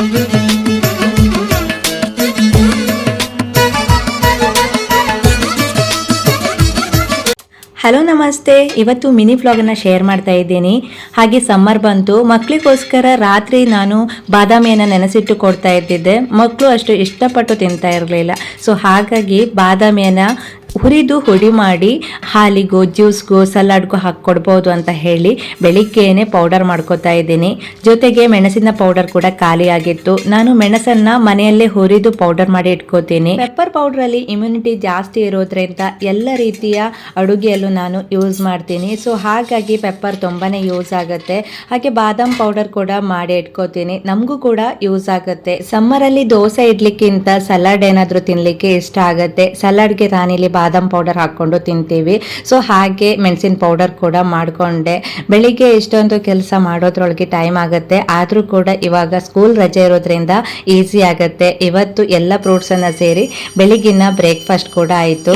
Hello ನಮಸ್ತೆ. ಇವತ್ತು mini ಫ್ಲಾಗನ್ನು share ಮಾಡ್ತಾ ಇದ್ದೀನಿ. ಹಾಗೆ ಸಮ್ಮರ್ ಬಂತು. ಮಕ್ಕಳಿಗೋಸ್ಕರ ರಾತ್ರಿ ನಾನು ಬಾದಾಮಿಯನ್ನು ನೆನೆಸಿಟ್ಟು ಕೊಡ್ತಾ ಇದ್ದಿದ್ದೆ. ಮಕ್ಕಳು ಅಷ್ಟು ಇಷ್ಟಪಟ್ಟು ತಿಂತಾ ಇರಲಿಲ್ಲ. ಸೊ ಹಾಗಾಗಿ ಬಾದಾಮಿಯನ್ನು ಹುರಿದು ಹುಡಿ ಮಾಡಿ ಹಾಲಿಗೋ, ಜ್ಯೂಸ್ಗೋ, ಸಲಾಡ್ಗೋ ಹಾಕ್ಕೊಡ್ಬೋದು ಅಂತ ಹೇಳಿ ಬೆಳಿಗ್ಗೆನೆ ಪೌಡರ್ ಮಾಡ್ಕೊತಾ ಇದ್ದೀನಿ. ಜೊತೆಗೆ ಮೆಣಸಿನ ಪೌಡರ್ ಕೂಡ ಖಾಲಿ ಆಗಿತ್ತು. ನಾನು ಮೆಣಸನ್ನ ಮನೆಯಲ್ಲೇ ಹುರಿದು ಪೌಡರ್ ಮಾಡಿ ಇಟ್ಕೋತೀನಿ. ಪೆಪ್ಪರ್ ಪೌಡರ್ ಅಲ್ಲಿ ಇಮ್ಯುನಿಟಿ ಜಾಸ್ತಿ ಇರೋದ್ರಿಂದ ಎಲ್ಲ ರೀತಿಯ ಅಡುಗೆಯಲ್ಲೂ ನಾನು ಯೂಸ್ ಮಾಡ್ತೀನಿ. ಸೊ ಹಾಗಾಗಿ ಪೆಪ್ಪರ್ ತುಂಬಾನೇ ಯೂಸ್ ಆಗುತ್ತೆ. ಹಾಗೆ ಬಾದಾಮ್ ಪೌಡರ್ ಕೂಡ ಮಾಡಿ ಇಟ್ಕೋತೀನಿ. ನಮಗೂ ಕೂಡ ಯೂಸ್ ಆಗುತ್ತೆ. ಸಮ್ಮರ್ ಅಲ್ಲಿ ದೋಸೆ ಇಡ್ಲಿಕ್ಕಿಂತ ಸಲಾಡ್ ಏನಾದರೂ ತಿನ್ಲಿಕ್ಕೆ ಇಷ್ಟ ಆಗುತ್ತೆ. ಸಲಾಡ್ಗೆ ನಾನಿಲ್ಲಿ ಬಾದಾಮ್ ಪೌಡರ್ ಹಾಕೊಂಡು ತಿಂತೀವಿ. ಸೊ ಹಾಗೆ ಮೆಣಸಿನ ಪೌಡರ್ ಕೂಡ ಮಾಡಿಕೊಂಡೆ. ಬೆಳಿಗ್ಗೆ ಎಷ್ಟೊಂದು ಕೆಲಸ ಮಾಡೋದ್ರೊಳಗೆ ಟೈಮ್ ಆಗುತ್ತೆ. ಆದರೂ ಕೂಡ ಇವಾಗ ಸ್ಕೂಲ್ ರಜೆ ಇರೋದ್ರಿಂದ ಈಸಿ ಆಗುತ್ತೆ. ಇವತ್ತು ಎಲ್ಲ ಫ್ರೂಟ್ಸನ್ನು ಸೇರಿ ಬೆಳಿಗ್ಗಿನ ಬ್ರೇಕ್ಫಾಸ್ಟ್ ಕೂಡ ಆಯಿತು.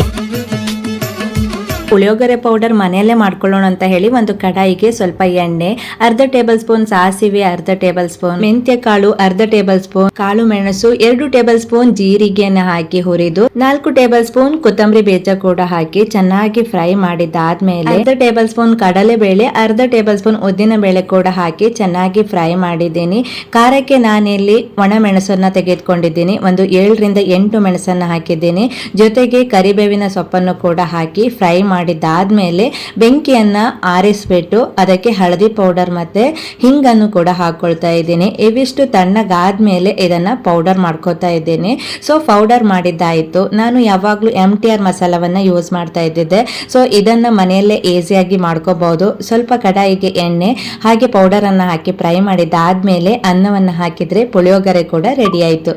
ಪುಳಿಯೋಗರೆ ಪೌಡರ್ ಮನೆಯಲ್ಲೇ ಮಾಡ್ಕೊಳ್ಳೋಣ ಅಂತ ಹೇಳಿ ಒಂದು ಕಡಾಯಿಗೆ ಸ್ವಲ್ಪ ಎಣ್ಣೆ, ಅರ್ಧ ಟೇಬಲ್ ಸ್ಪೂನ್ ಸಾಸಿವೆ, ಅರ್ಧ ಟೇಬಲ್ ಸ್ಪೂನ್ ಮೆಂತ್ಯ ಕಾಳು ಅರ್ಧ ಟೇಬಲ್ ಸ್ಪೂನ್ ಕಾಳು ಮೆಣಸು, ಎರಡು ಟೇಬಲ್ ಸ್ಪೂನ್ ಜೀರಿಗೆಯನ್ನು ಹಾಕಿ ಹುರಿದು, ನಾಲ್ಕು ಟೇಬಲ್ ಸ್ಪೂನ್ ಕೊತ್ತಂಬರಿ ಬೀಜ ಕೂಡ ಹಾಕಿ ಚೆನ್ನಾಗಿ ಫ್ರೈ ಮಾಡಿದ್ದಾದ್ಮೇಲೆ ಅರ್ಧ ಟೇಬಲ್ ಸ್ಪೂನ್ ಕಡಲೆ ಬೇಳೆ ಅರ್ಧ ಟೇಬಲ್ ಸ್ಪೂನ್ ಉದ್ದಿನ ಬೇಳೆ ಕೂಡ ಹಾಕಿ ಚೆನ್ನಾಗಿ ಫ್ರೈ ಮಾಡಿದ್ದೀನಿ. ಖಾರಕ್ಕೆ ನಾನಿಲ್ಲಿ ಒಣ ಮೆಣಸನ್ನ ತೆಗೆದುಕೊಂಡಿದ್ದೀನಿ. ಒಂದು ಏಳರಿಂದ ಎಂಟು ಮೆಣಸನ್ನ ಹಾಕಿದ್ದೀನಿ. ಜೊತೆಗೆ ಕರಿಬೇವಿನ ಸೊಪ್ಪನ್ನು ಕೂಡ ಹಾಕಿ ಫ್ರೈ ಮಾಡಿದ್ದಾದ್ಮೇಲೆ ಬೆಂಕಿಯನ್ನು ಆರಿಸ್ಬಿಟ್ಟು ಅದಕ್ಕೆ ಹಳದಿ ಪೌಡರ್ ಮತ್ತು ಹಿಂಗನ್ನು ಕೂಡ ಹಾಕ್ಕೊಳ್ತಾ ಇದ್ದೀನಿ. ಇವಿಷ್ಟು ತಣ್ಣಗಾದ್ಮೇಲೆ ಇದನ್ನು ಪೌಡರ್ ಮಾಡ್ಕೋತಾ ಇದ್ದೀನಿ. ಸೊ ಪೌಡರ್ ಮಾಡಿದ್ದಾಯಿತು. ನಾನು ಯಾವಾಗಲೂ ಎಂ ಟಿ ಆರ್ ಮಸಾಲವನ್ನು ಯೂಸ್ ಮಾಡ್ತಾ ಇದ್ದಿದ್ದೆ. ಸೊ ಇದನ್ನು ಮನೆಯಲ್ಲೇ ಈಸಿಯಾಗಿ ಮಾಡ್ಕೋಬಹುದು ಸ್ವಲ್ಪ ಕಡಾಯಿಗೆ ಎಣ್ಣೆ, ಹಾಗೆ ಪೌಡರನ್ನು ಹಾಕಿ ಫ್ರೈ ಮಾಡಿದ್ದಾದ್ಮೇಲೆ ಅನ್ನವನ್ನು ಹಾಕಿದರೆ ಪುಳಿಯೋಗರೆ ಕೂಡ ರೆಡಿ ಆಯ್ತು.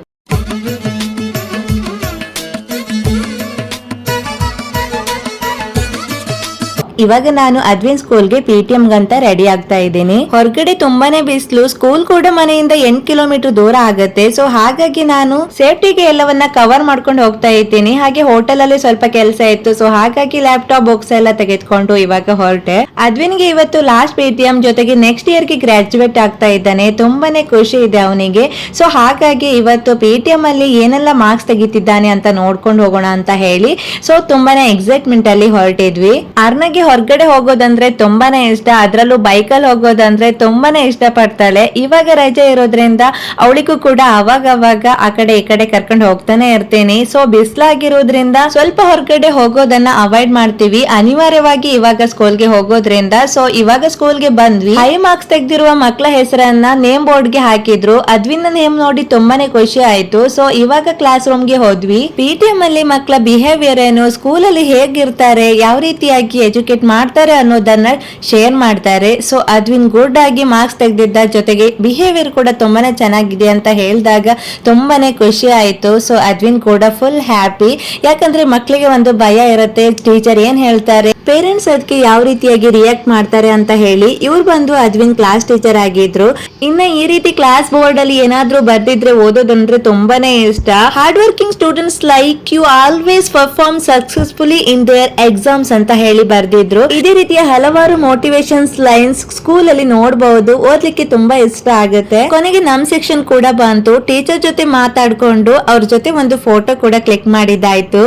ಇವಾಗ ನಾನು ಅದ್ವಿನ್ ಸ್ಕೂಲ್ಗೆ ಪಿ ಟಿ ಗಂತ ರೆಡಿ ಆಗ್ತಾ ಇದ್ದೀನಿ. ಹೊರಗಡೆ ತುಂಬಾನೇ ಬಿಸಿಲು ಸ್ಕೂಲ್ ಕೂಡ ಮನೆಯಿಂದ ಎಂಟ್ ಕಿಲೋಮೀಟರ್ ದೂರ ಆಗತ್ತೆ. ಸೊ ಹಾಗಾಗಿ ನಾನು ಸೇಫ್ಟಿಗೆ ಎಲ್ಲವನ್ನ ಕವರ್ ಮಾಡ್ಕೊಂಡು ಹೋಗ್ತಾ ಇದ್ದೀನಿ. ಹಾಗೆ ಹೋಟೆಲ್ ಅಲ್ಲಿ ಸ್ವಲ್ಪ ಕೆಲಸ ಇತ್ತು. ಸೊ ಹಾಗಾಗಿ ಲ್ಯಾಪ್ಟಾಪ್ ಬುಕ್ಸ್ ಎಲ್ಲ ತೆಗೆದುಕೊಂಡು ಇವಾಗ ಹೊರಟೆ. ಅದ್ವಿನ್ಗೆ ಇವತ್ತು ಲಾಸ್ಟ್ ಪಿ ಟಿ ಎಂ ಜೊತೆಗೆ ನೆಕ್ಸ್ಟ್ ಇಯರ್ಗೆ ಗ್ರಾಜುಯೇಟ್ ಆಗ್ತಾ ಇದ್ದಾನೆ. ತುಂಬಾನೇ ಖುಷಿ ಇದೆ ಅವನಿಗೆ. ಸೊ ಹಾಗಾಗಿ ಇವತ್ತು ಪಿ ಟಿ ಎಂ ಅಲ್ಲಿ ಏನೆಲ್ಲ ಮಾರ್ಕ್ಸ್ ತೆಗಿತಿದ್ದಾನೆ ಅಂತ ನೋಡ್ಕೊಂಡು ಹೋಗೋಣ ಅಂತ ಹೇಳಿ. ಸೊ ತುಂಬಾನೇ ಎಕ್ಸೈಟ್ಮೆಂಟ್ ಅಲ್ಲಿ ಹೊರಟಿದ್ವಿ. ಅರ್ನಗೆ ಹೊರಗಡೆ ಹೋಗೋದಂದ್ರೆ ತುಂಬಾನೇ ಇಷ್ಟ. ಅದ್ರಲ್ಲೂ ಬೈಕಲ್ಲಿ ಹೋಗೋದಂದ್ರೆ ತುಂಬಾನೇ ಇಷ್ಟ ಪಡ್ತಾಳೆ ಇವಾಗ ರಜೆ ಇರೋದ್ರಿಂದ ಅವಳಿಗೂ ಕೂಡ ಅವಾಗವಾಗ ಅವಾಗ ಆ ಕಡೆ ಈ ಕಡೆ ಕರ್ಕೊಂಡು ಹೋಗ್ತಾನೆ ಇರ್ತೇನೆ. ಸೊ ಬಿಸಿಲಾಗಿರೋದ್ರಿಂದ ಸ್ವಲ್ಪ ಹೊರಗಡೆ ಹೋಗೋದನ್ನ ಅವಾಯ್ಡ್ ಮಾಡ್ತೀವಿ. ಅನಿವಾರ್ಯವಾಗಿ ಇವಾಗ ಸ್ಕೂಲ್ಗೆ ಹೋಗೋದ್ರಿಂದ. ಸೊ ಇವಾಗ ಸ್ಕೂಲ್ಗೆ ಬಂದ್ವಿ. ಹೈ ಮಾರ್ಕ್ಸ್ ತೆಗ್ದಿರುವ ಮಕ್ಕಳ ಹೆಸರನ್ನ ನೇಮ್ ಬೋರ್ಡ್ಗೆ ಹಾಕಿದ್ರು. ಅದ್ವಿನ ನೇಮ್ ನೋಡಿ ತುಂಬಾನೇ ಖುಷಿ ಆಯ್ತು. ಸೊ ಇವಾಗ ಕ್ಲಾಸ್ ರೂಮ್ಗೆ ಹೋದ್ವಿ. ಪಿ ಟಿ ಅಲ್ಲಿ ಮಕ್ಕಳ ಬಿಹೇವಿಯರ್ ಏನು? ಸ್ಕೂಲ್ ಅಲ್ಲಿ ಹೇಗಿರ್ತಾರೆ? ಯಾವ ರೀತಿಯಾಗಿ ಎಜುಕೇಟ್ ಮಾಡ್ತಾರೆ ಅನ್ನೋದನ್ನ ಶೇರ್ ಮಾಡ್ತಾರೆ. ಸೊ ಅದ್ವಿನ್ ಗುಡ್ ಆಗಿ ಮಾರ್ಕ್ಸ್ ತೆಗೆದಿದ್ದ ಜೊತೆಗೆ ಬಿಹೇವಿಯರ್ ಕೂಡ ತುಂಬಾನೇ ಚೆನ್ನಾಗಿದೆ ಅಂತ ಹೇಳಿದಾಗ ತುಂಬಾನೇ ಖುಷಿ ಆಯ್ತು. ಸೊ ಅದ್ವಿನ್ ಕೂಡ ಫುಲ್ ಹ್ಯಾಪಿ ಯಾಕಂದ್ರೆ ಮಕ್ಕಳಿಗೆ ಒಂದು ಭಯ ಇರುತ್ತೆ. ಟೀಚರ್ ಏನ್ ಹೇಳ್ತಾರೆ? ಪೇರೆಂಟ್ಸ್ ಅದಕ್ಕೆ ಯಾವ ರೀತಿಯಾಗಿ ರಿಯಾಕ್ಟ್ ಮಾಡ್ತಾರೆ ಅಂತ ಹೇಳಿ. ಇವ್ರು ಬಂದು ಅದ್ವಿನ್ ಕ್ಲಾಸ್ ಟೀಚರ್ ಆಗಿದ್ರು. ಇನ್ನ ಈ ರೀತಿ ಕ್ಲಾಸ್ ಬೋರ್ಡ್ ಅಲ್ಲಿ ಏನಾದ್ರೂ ಬರ್ದಿದ್ರೆ ಓದೋದಂದ್ರೆ ತುಂಬಾನೇ ಇಷ್ಟ. Hard working students like you always perform successfully in their exams ಅಂತ ಹೇಳಿ ಬರ್ದಿದ್ರು. ಇದೇ ರೀತಿಯ ಹಲವಾರು ಮೋಟಿವೇಶನ್ಸ್ ಲೈನ್ಸ್ ಸ್ಕೂಲ್ ಅಲ್ಲಿ ನೋಡಬಹುದು ಓದ್ಲಿಕ್ಕೆ ತುಂಬಾ ಇಷ್ಟ ಆಗುತ್ತೆ. ಕೊನೆಗೆ ನಮ್ ಸೆಕ್ಷನ್ ಕೂಡ ಬಂತು. ಟೀಚರ್ ಜೊತೆ ಮಾತಾಡ್ಕೊಂಡು ಅವ್ರ ಜೊತೆ ಒಂದು ಫೋಟೋ ಕೂಡ ಕ್ಲಿಕ್ ಮಾಡಿದ್ದಾಯ್ತು.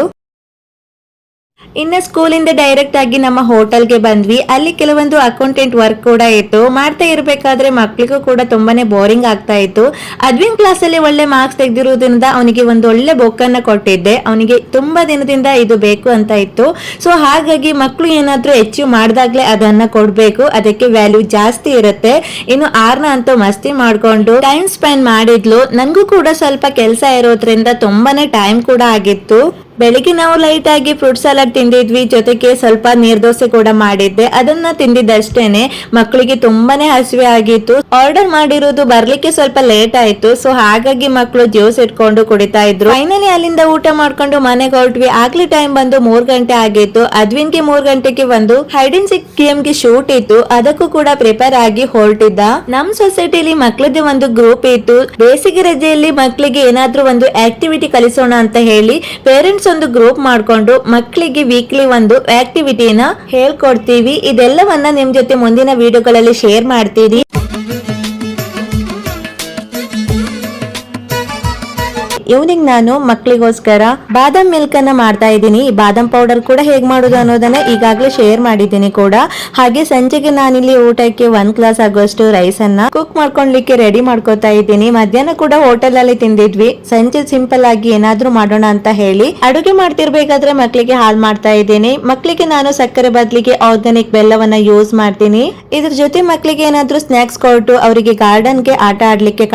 ಇನ್ನ ಸ್ಕೂಲಿಂದ ಡೈರೆಕ್ಟ್ ಆಗಿ ನಮ್ಮ ಹೋಟೆಲ್ಗೆ ಬಂದ್ವಿ. ಅಲ್ಲಿ ಕೆಲವೊಂದು ಅಕೌಂಟೆಂಟ್ ವರ್ಕ್ ಕೂಡ ಇತ್ತು. ಮಾಡ್ತಾ ಇರಬೇಕಾದ್ರೆ ಮಕ್ಳಿಗೂ ಕೂಡ ತುಂಬಾನೇ ಬೋರಿಂಗ್ ಆಗ್ತಾ ಇತ್ತು. ಅದ್ವಿನ್ ಕ್ಲಾಸ್ ಅಲ್ಲಿ ಒಳ್ಳೆ ಮಾರ್ಕ್ಸ್ ತೆಗೆದಿರೋದ್ರಿಂದ ಅವನಿಗೆ ಒಂದು ಒಳ್ಳೆ ಬುಕ್ ಅನ್ನ ಕೊಟ್ಟಿದ್ದೆ. ಅವನಿಗೆ ತುಂಬಾ ದಿನದಿಂದ ಇದು ಬೇಕು ಅಂತ ಇತ್ತು. ಸೊ ಹಾಗಾಗಿ ಮಕ್ಕಳು ಏನಾದ್ರೂ ಅಚೀವ್ ಮಾಡಿದಾಗ್ಲೇ ಅದನ್ನ ಕೊಡ್ಬೇಕು. ಅದಕ್ಕೆ ವ್ಯಾಲ್ಯೂ ಜಾಸ್ತಿ ಇರುತ್ತೆ. ಇನ್ನು ಆರ್ನ ಅಂತೂ ಮಸ್ತಿ ಮಾಡ್ಕೊಂಡು ಟೈಮ್ ಸ್ಪೆಂಡ್ ಮಾಡಿದ್ಲು. ನನಗೂ ಕೂಡ ಸ್ವಲ್ಪ ಕೆಲಸ ಇರೋದ್ರಿಂದ ತುಂಬಾನೇ ಟೈಮ್ ಕೂಡ ಆಗಿತ್ತು. ಬೆಳಿಗ್ಗೆ ನಾವು ಲೈಟ್ ಆಗಿ ಫ್ರೂಟ್ ಸಲಾಡ್ ತಿಂದಿದ್ವಿ, ಜೊತೆಗೆ ಸ್ವಲ್ಪ ನೀರ್ದೋಸೆ ಕೂಡ ಮಾಡಿದ್ದೆ. ಅದನ್ನ ತಿಂದಿದ್ದಷ್ಟೇನೆ. ಮಕ್ಕಳಿಗೆ ತುಂಬಾನೇ ಹಸಿವೆ ಆಗಿತ್ತು. ಆರ್ಡರ್ ಮಾಡಿರೋದು ಬರ್ಲಿಕ್ಕೆ ಸ್ವಲ್ಪ ಲೇಟ್ ಆಯ್ತು. ಸೊ ಹಾಗಾಗಿ ಮಕ್ಕಳು ಜ್ಯೂಸ್ ಇಟ್ಕೊಂಡು ಕುಡಿತಾ ಇದ್ರು. ಫೈನಲಿ ಅಲ್ಲಿಂದ ಊಟ ಮಾಡ್ಕೊಂಡು ಮನೆಗೆ ಹೊರಟ್ವಿ. ಆಗ್ಲಿ ಟೈಮ್ ಬಂದು ಮೂರ್ ಗಂಟೆ ಆಗಿತ್ತು. ಅದ್ವಿನ್ಗೆ ಮೂರ್ ಗಂಟೆಗೆ ಒಂದು ಹೈಡ್ ಸಿಕ್ ಗೇಮ್ಗೆ ಶೂಟ್ ಇತ್ತು. ಅದಕ್ಕೂ ಕೂಡ ಪ್ರಿಪೇರ್ ಆಗಿ ಹೊರಟಿದ್ದ. ನಮ್ ಸೊಸೈಟಿಲಿ ಮಕ್ಕಳದ್ದು ಒಂದು ಗ್ರೂಪ್ ಇತ್ತು. ಬೇಸಿಗೆ ರಜೆಯಲ್ಲಿ ಮಕ್ಕಳಿಗೆ ಏನಾದ್ರೂ ಒಂದು ಆಕ್ಟಿವಿಟಿ ಕಲಿಸೋಣ ಅಂತ ಹೇಳಿ ಪೇರೆಂಟ್ಸ್ ಒಂದು ಗ್ರೂಪ್ ಮಾಡ್ಕೊಂಡು ಮಕ್ಕಳಿಗೆ ವೀಕ್ಲಿ ಒಂದು ಆಕ್ಟಿವಿಟಿನ ಹೇಳ್ಕೊಡ್ತೀವಿ. ಇದೆಲ್ಲವನ್ನ ನಿಮ್ ಜೊತೆ ಮುಂದಿನ ವಿಡಿಯೋಗಳಲ್ಲಿ ಶೇರ್ ಮಾಡ್ತೀವಿ. ಈವ್ನಿಂಗ್ ನಾನು ಮಕ್ಕಳಿಗೋಸ್ಕರ ಬಾದಾಮ್ ಮಿಲ್ಕ್ ಅನ್ನ ಮಾಡ್ತಾ ಇದ್ದೀನಿ. ಈ ಬಾದಾಮ್ ಪೌಡರ್ ಕೂಡ ಹೇಗ್ ಮಾಡೋದು ಅನ್ನೋದನ್ನ ಈಗಾಗಲೇ ಶೇರ್ ಮಾಡಿದ್ದೀನಿ ಕೂಡ. ಹಾಗೆ ಸಂಜೆಗೆ ನಾನಿಲ್ಲಿ ಊಟಕ್ಕೆ ಒನ್ ಗ್ಲಾಸ್ ಆಗುವಷ್ಟು ರೈಸ್ ಅನ್ನ ಕುಕ್ ಮಾಡ್ಕೊಂಡ್ಲಿಕ್ಕೆ ರೆಡಿ ಮಾಡ್ಕೋತಾ ಇದ್ದೀನಿ. ಮಧ್ಯಾಹ್ನ ಕೂಡ ಹೋಟೆಲ್ ಅಲ್ಲಿ ತಿಂದಿದ್ವಿ. ಸಂಜೆ ಸಿಂಪಲ್ ಆಗಿ ಏನಾದ್ರೂ ಮಾಡೋಣ ಅಂತ ಹೇಳಿ ಅಡುಗೆ ಮಾಡ್ತಿರ್ಬೇಕಾದ್ರೆ ಮಕ್ಕಳಿಗೆ ಹಾಲ್ ಮಾಡ್ತಾ ಇದ್ದೀನಿ. ಮಕ್ಕಳಿಗೆ ನಾನು ಸಕ್ಕರೆ ಬದಲಿಗೆ ಆರ್ಗಾನಿಕ್ ಬೆಲ್ಲವನ್ನ ಯೂಸ್ ಮಾಡ್ತೀನಿ. ಇದ್ರ ಜೊತೆ ಮಕ್ಕಳಿಗೆ ಏನಾದ್ರೂ ಸ್ನಾಕ್ಸ್ ಕೊಟ್ಟು ಅವರಿಗೆ ಗಾರ್ಡನ್ಗೆ ಆಟ ಆಡ್ಲಿಕ್ಕೆ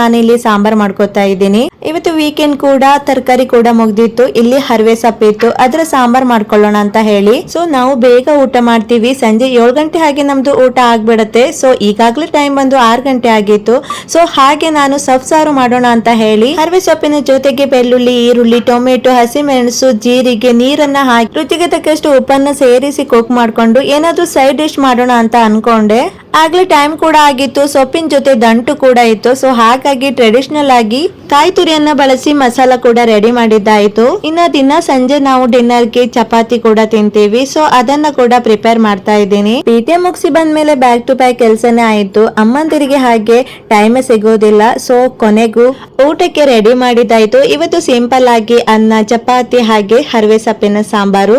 ನಾನು ಇಲ್ಲಿ ಸಾಂಬಾರ್ ಮಾಡ್ಕೋತಾ ಇದ್ದೀನಿ. ಇವತ್ತು ವೀಕೆಂಡ್ ಕೂಡ ತರಕಾರಿ ಕೂಡ ಮುಗ್ದಿತ್ತು. ಇಲ್ಲಿ ಹರ್ವೆ ಸೊಪ್ಪಿತ್ತು. ಅದ್ರ ಸಾಂಬಾರ್ ಮಾಡ್ಕೊಳ್ಳೋಣ ಅಂತ ಹೇಳಿ. ಸೊ ನಾವು ಬೇಗ ಊಟ ಮಾಡ್ತೀವಿ. ಸಂಜೆ ಏಳು ಗಂಟೆ ಹಾಗೆ ನಮ್ದು ಊಟ ಆಗ್ಬಿಡತ್ತೆ. ಸೊ ಈಗಾಗ್ಲೇ ಟೈಮ್ ಬಂದು ಆರು ಗಂಟೆ ಆಗಿತ್ತು. ಸೊ ಹಾಗೆ ನಾನು ಸೊಪ್ಪು ಸಾರು ಮಾಡೋಣ ಅಂತ ಹೇಳಿ, ಹರ್ವೆ ಸೊಪ್ಪಿನ ಜೊತೆಗೆ ಬೆಳ್ಳುಳ್ಳಿ, ಈರುಳ್ಳಿ, ಟೊಮೆಟೊ, ಹಸಿಮೆಣಸು, ಜೀರಿಗೆ, ನೀರನ್ನ ಹಾಕಿ, ರುಚಿಗೆ ತಕ್ಕಷ್ಟು ಉಪ್ಪನ್ನ ಸೇರಿಸಿ ಕುಕ್ ಮಾಡ್ಕೊಂಡು ಏನಾದ್ರೂ ಸೈಡ್ ಡಿಶ್ ಮಾಡೋಣ ಅಂತ ಅನ್ಕೊಂಡೆ. ಆಗ್ಲೇ ಟೈಮ್ ಕೂಡ ಆಗಿತ್ತು. ಸೊಪ್ಪಿನ ಜೊತೆ ದಂಟು ಕೂಡ ಇತ್ತು. ಸೊ ಹಾಗಾಗಿ ಟ್ರೆಡಿಷನಲ್ ಆಗಿ ಕಾಯಿ ತುರಿಯನ್ನ ಬಳಸಿ ಮಸಾಲ ಕೂಡ ರೆಡಿ ಮಾಡಿದ್ದಾಯ್ತು. ಇನ್ನ ದಿನ ಸಂಜೆ ನಾವು ಡಿನ್ನರ್ಗೆ ಚಪಾತಿ ಕೂಡ ತಿಂತೀವಿ. ಸೊ ಅದನ್ನ ಕೂಡ ಪ್ರಿಪೇರ್ ಮಾಡ್ತಾ ಇದ್ದೀನಿ. ಪಿ ಟಿ ಮುಗಿಸಿ ಬಂದ್ಮೇಲೆ ಬ್ಯಾಕ್ ಟು ಬ್ಯಾಕ್ ಕೆಲ್ಸನೇ ಆಯ್ತು. ಅಮ್ಮಂದಿರಿಗೆ ಹಾಗೆ ಟೈಮ್ ಸಿಗೋದಿಲ್ಲ. ಸೊ ಕೊನೆಗೂ ಊಟಕ್ಕೆ ರೆಡಿ ಮಾಡಿದ್ದಾಯ್ತು. ಇವತ್ತು ಸಿಂಪಲ್ ಆಗಿ ಅನ್ನ, ಚಪಾತಿ ಹಾಗೆ ಹರವೆ ಸೊಪ್ಪಿನ ಸಾಂಬಾರು.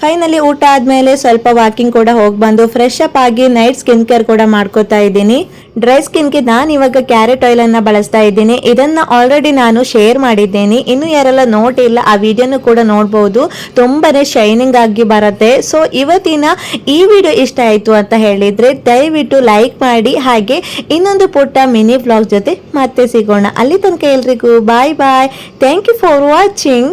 ಫೈನಲಿ ಊಟ ಆದಮೇಲೆ ಸ್ವಲ್ಪ ವಾಕಿಂಗ್ ಕೂಡ ಹೋಗಿ ಬಂದು ಫ್ರೆಶ್ ಅಪ್ ಆಗಿ ನೈಟ್ ಸ್ಕಿನ್ ಕೇರ್ ಕೂಡ ಮಾಡ್ಕೋತಾ ಇದ್ದೀನಿ. ಡ್ರೈ ಸ್ಕಿನ್ಗೆ ನಾನು ಇವಾಗ ಕ್ಯಾರೆಟ್ ಆಯಿಲ್ ಅನ್ನ ಬಳಸ್ತಾ ಇದ್ದೀನಿ. ಇದನ್ನ ಆಲ್ರೆಡಿ ನಾನು ಶೇರ್ ಮಾಡಿದ್ದೀನಿ. ಇನ್ನು ಯಾರೆಲ್ಲ ನೋಡಿಲ್ಲ ಆ ವಿಡಿಯೋನು ಕೂಡ ನೋಡ್ಬೋದು. ತುಂಬಾನೇ ಶೈನಿಂಗ್ ಆಗಿ ಬರುತ್ತೆ. ಸೊ ಇವತ್ತಿನ ಈ ವಿಡಿಯೋ ಇಷ್ಟ ಆಯ್ತು ಅಂತ ಹೇಳಿದ್ರೆ ದಯವಿಟ್ಟು ಲೈಕ್ ಮಾಡಿ. ಹಾಗೆ ಇನ್ನೊಂದು ಪುಟ್ಟ ಮಿನಿ ಬ್ಲಾಗ್ ಜೊತೆ ಮತ್ತೆ ಸಿಗೋಣ. ಅಲ್ಲಿ ತನಕ ಎಲ್ರಿಗೂ bye bye thank you for watching